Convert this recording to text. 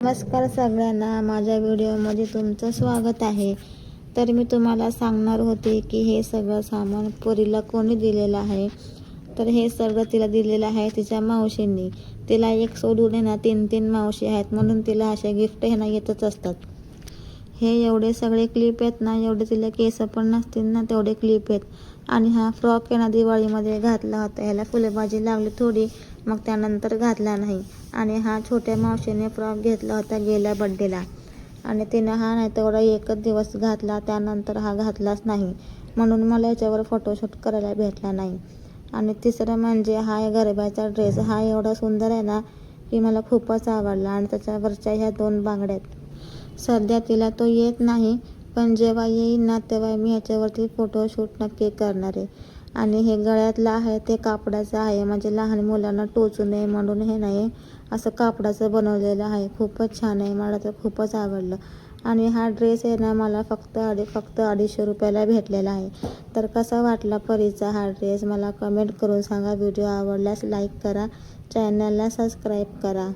नमस्कार सगळ्यांना माझ्या व्हिडिओमध्ये तुमचं स्वागत आहे. तर मी तुम्हाला सांगणार होते की हे सगळं सामान पोरीला कोणी दिलेलं आहे? तर हे सगळं तिला दिलेलं आहे तिच्या मावशींनी. तिला एक सोडून आहे ना तीन तीन मावशी आहेत म्हणून तिला असे गिफ्ट हे ना येतच असतात. हे एवढे सगळे क्लिप आहेत ना एवढे तिला केस पण नसतील ना तेवढे क्लिप आहेत. आणि हा फ्रॉक आहे ना दिवाळीमध्ये घातला होता. ह्याला फुलेबाजी लागली थोडी मग त्यानंतर घातला नाही. आणि हा छोट्या मावशीने फ्रॉक घेतला होता गेल्या बड्डेला आणि तिनं हा नाही तेवढा एकच दिवस घातला त्यानंतर हा घातलाच नाही. म्हणून मला याच्यावर फोटोशूट करायला भेटला नाही. आणि तिसरं म्हणजे हा गरब्याचा ड्रेस हा एवढा सुंदर आहे ना की मला खूपच आवडला. आणि त्याच्यावरच्या ह्या दोन बांगड्या आहेत. सध्या तिला तो येत नाही पण जेव्हा येईल ना तेव्हा मी याच्यावरती फोटोशूट नक्की करणार आहे. आणि हे गळ्यातलं आहे ते कापडाचं आहे. म्हणजे लहान मुलांना टोचू नये म्हणून हे नाही असं कापडाचं बनवलेलं आहे. खूपच छान आहे मला तर खूपच आवडलं. आणि हा ड्रेस आहे ना मला फक्त अडी फक्त अडीचशे रुपयाला भेटलेला आहे. तर कसा वाटला परीचा हा ड्रेस? मला कमेंट करून सांगा. व्हिडिओ आवडल्यास लाईक करा. चॅनलला सबस्क्राईब करा.